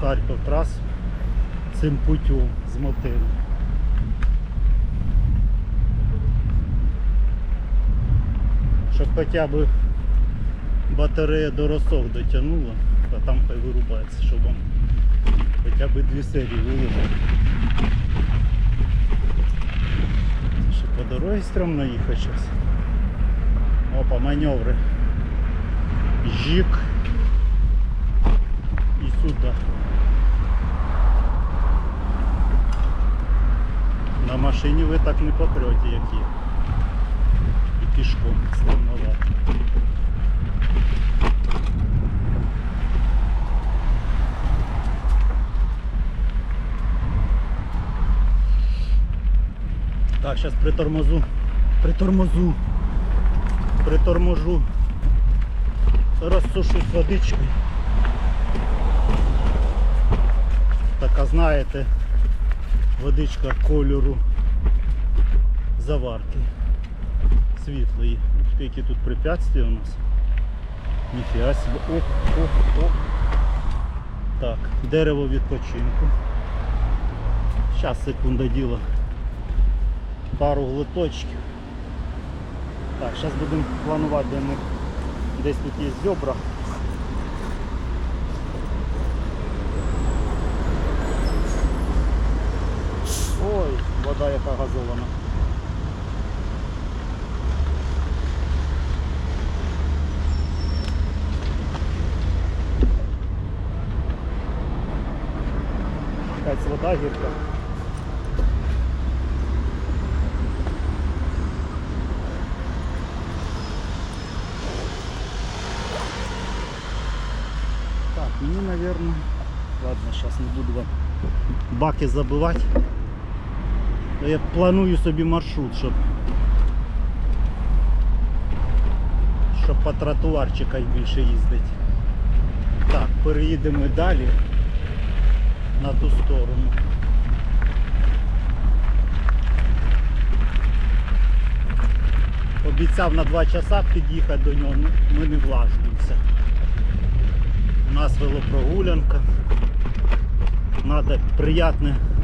Харків трасу цим путем з мотелю. Щоб хоча б батарея до росок дотягнула, а там хай вирубається, щоб вам хоча б дві серії. Це ще по дорозі стрімно їхати зараз. Опа, маневри. Жік. І сюди. На машині ви так не попрете, як я. І пішком стрімновато. Так, зараз притормозу. Притормозу. Приторможу. Розсушусь водичкою. Така, знаєте, водичка кольору заварки. Світлої. Ух Які тут препятствия у нас. Ніфіга себе. Ох, ох, ох. Так, дерево відпочинку. Зараз секунда діла. Пару глоточків. Так, зараз будемо планувати, де ми десь тут є зебра. Вода яка газована. Якась вода гірка. Так, мені, наверное, ладно, сейчас не буду вам баки забивати. То Я планую собі маршрут, щоб щоб по тротуарчиках більше їздити. Так, переїдемо далі на ту сторону. Обіцяв на 2 часа під'їхати до нього, ну, ми не влажуємося. У нас велопрогулянка. Надо приятное с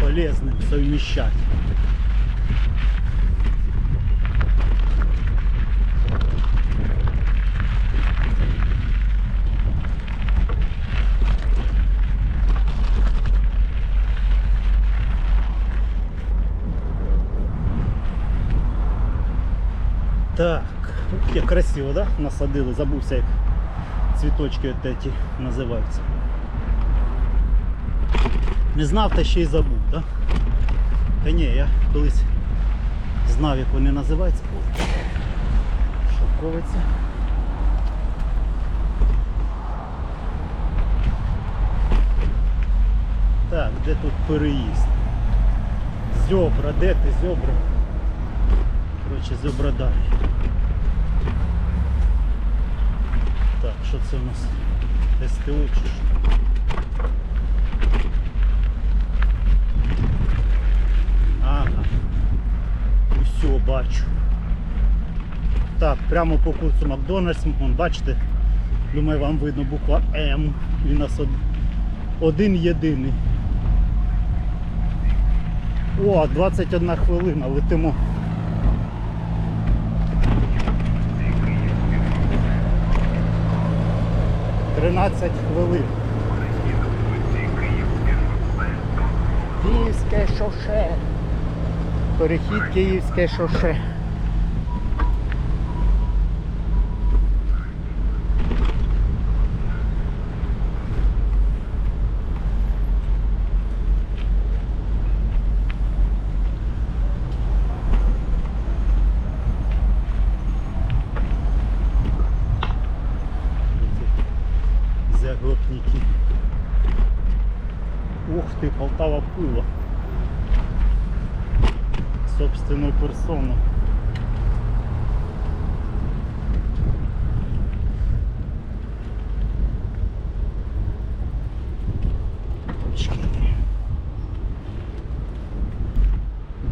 полезным совмещать. Так, як красиво, да? Насадили, забувся як цвіточки от эти називаються. Не знав та ще й забув, да? Та ні, я колись знав, як вони називаються. Шовковиця. Так, де тут переїзд? Зьобра, де ти зьобра? Коротше, зьобра далі. Так, що це у нас? СТО чи що? Бачу. Так, прямо по курсу Макдональдс, вон, бачите, думаю, вам видно буква М. Він у нас один єдиний. О, 21 хвилина, летимо. Тринадцять хвилин. Київське шоше. Перехід Київське шоше. Ух ты, Полтава пыла. Собственную персону.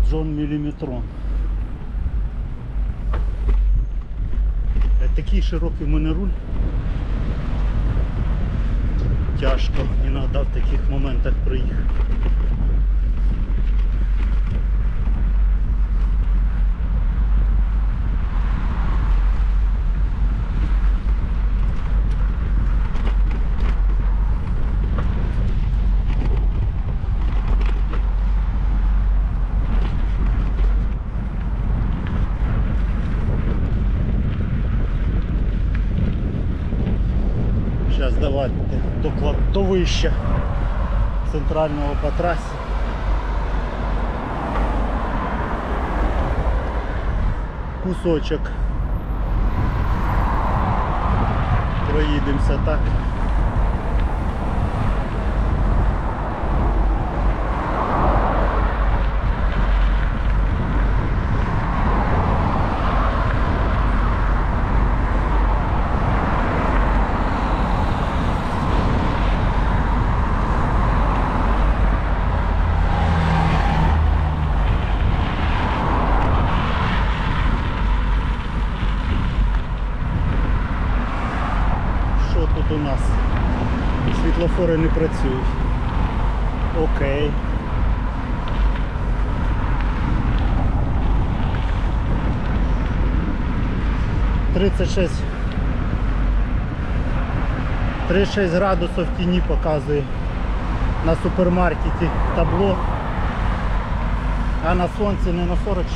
Джон Міліметрон. Е, Такий широкий в мене руль. тяжко іноді в таких моментах приїхати. Зараз давайте до кладовища центрального по трассе. Кусочок. Проїдемося так. 36 36 градусів в тіні показує на супермаркеті табло, а на сонці не на 46.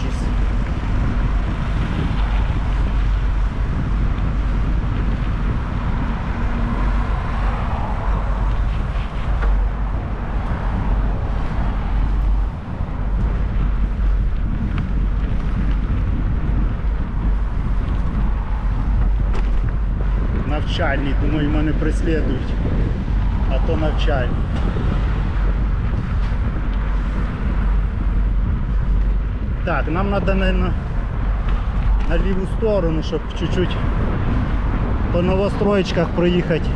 Навчальний, думаю, мене преслідують. А то навчальний. Так, нам треба на, на, на ліву сторону, щоб чуть-чуть по новостроєчках проїхати,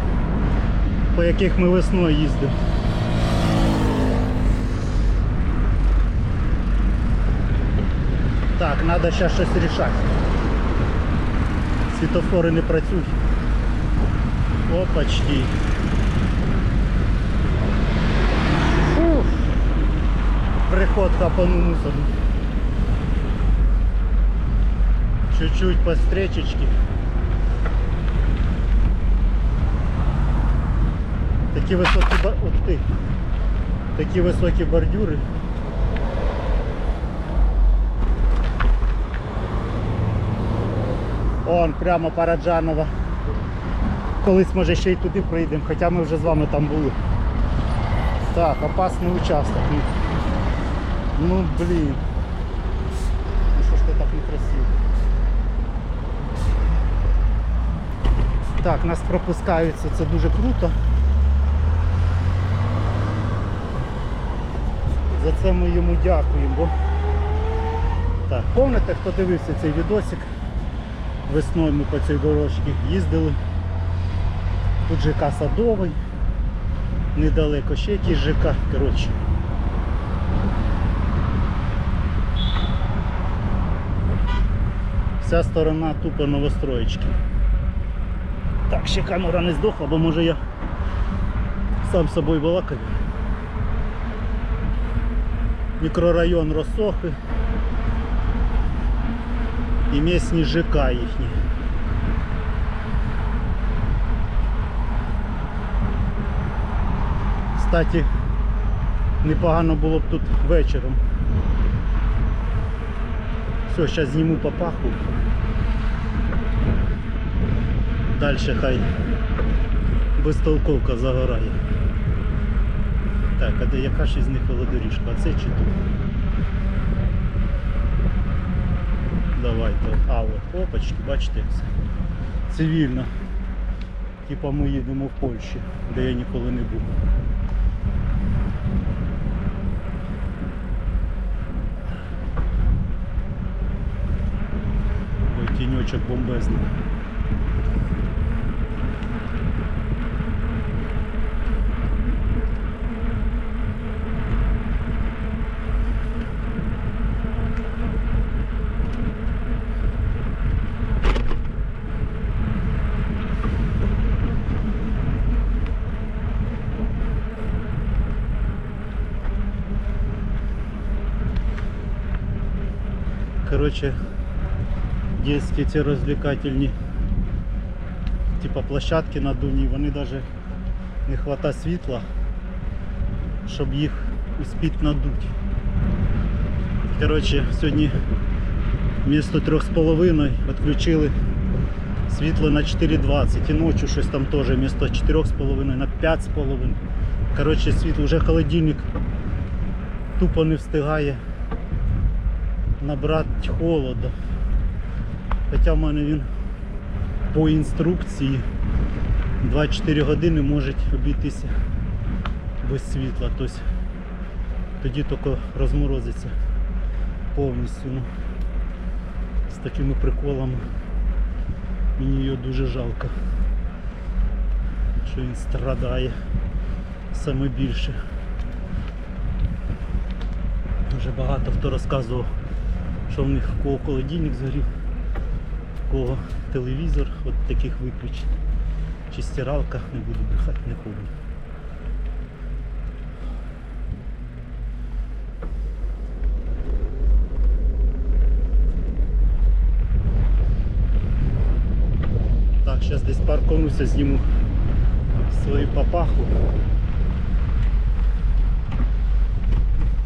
по яких ми весною їздимо. Так, треба зараз щось рішати. Світофори не працюють. Опачки. Фух. Приход капану мусору. Чуть-чуть по встречечке. Такі високі ба- Ух ти. Такі високі бордюри. Он прямо Параджанова. Колись може ще й туди прийдемо, хоча ми вже з вами там були. Так, опасний участок. Ну, ну блін. Ну що ж ти так некрасиво. Так, нас пропускаються, це дуже круто. За це ми йому дякуємо. Так, пам'ятаєте, хто дивився цей відосик? Весною ми по цій дорожці їздили. Тут ЖК Садовий. Недалеко ще якийсь ЖК. Коротше. Вся сторона тупо новостроєчки. Так, ще камера не здохла, бо може я сам собою балакаю. Мікрорайон Росохи. І місні ЖК їхні. Кстати, непогано було б тут вечором. Все, зараз зніму папаху. Далі хай безтолковка загорає. Так, а де яка ж із них велодоріжка? А це чи тут? Давайте. А от опачки, бачите. Цивільно. Типа ми їдемо в Польщі, де я ніколи не був. річок бомбезный. Короче, детські ці розвлекательні типа площадки надувні, вони навіть не хвата світла, щоб їх успіть надуть. Короче, сьогодні вместо 3,5 відключили світло на 4,20 і ночі щось там теж вместо 4,5 на 5,5. Короче, світло вже холодильник тупо не встигає набрати холоду. Хоча в мене він по інструкції 24 години може обійтися без світла. Тобто тоді тільки розморозиться повністю. Ну, з такими приколами мені його дуже жалко, що він страдає саме більше. Дуже багато хто розказував, що в них в кого холодильник згорів, в кого телевізор, от таких виключень. Чи стиралка, не буду брехати, не помню. Так, зараз десь парконуся, зніму свою папаху.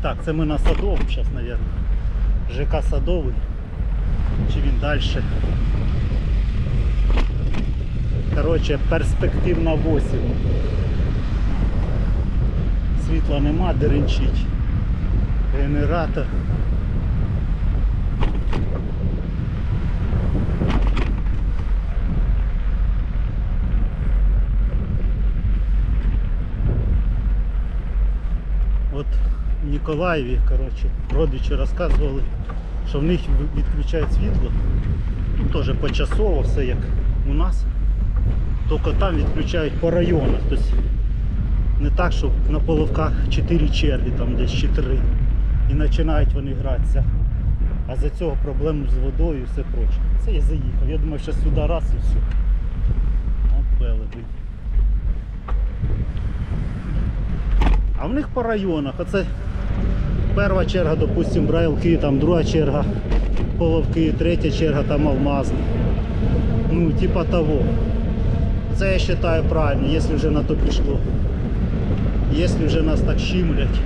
Так, це ми на Садовому зараз, мабуть. ЖК Садовий. Чи він далі? Коротше, перспективна 8. Світла нема, деренчить. Генератор. От в Ніколаєві, коротше, родичі розказували, що в них відключають світло. Ну, Теж почасово, все як у нас. Тільки там відключають по районах. Тобто не так, що на половках 4 черги, там десь чи 3. І починають вони гратися. А за цього проблем з водою і все проче. Це я заїхав. Я думав, що сюди раз і все. От. А в них по районах. Оце перша черга, допустим, брайлки, там друга черга половки, третя черга там алмаз. Ну, типа того. Це я вважаю правильно, якщо вже на то пішло. Якщо вже нас так щимлять.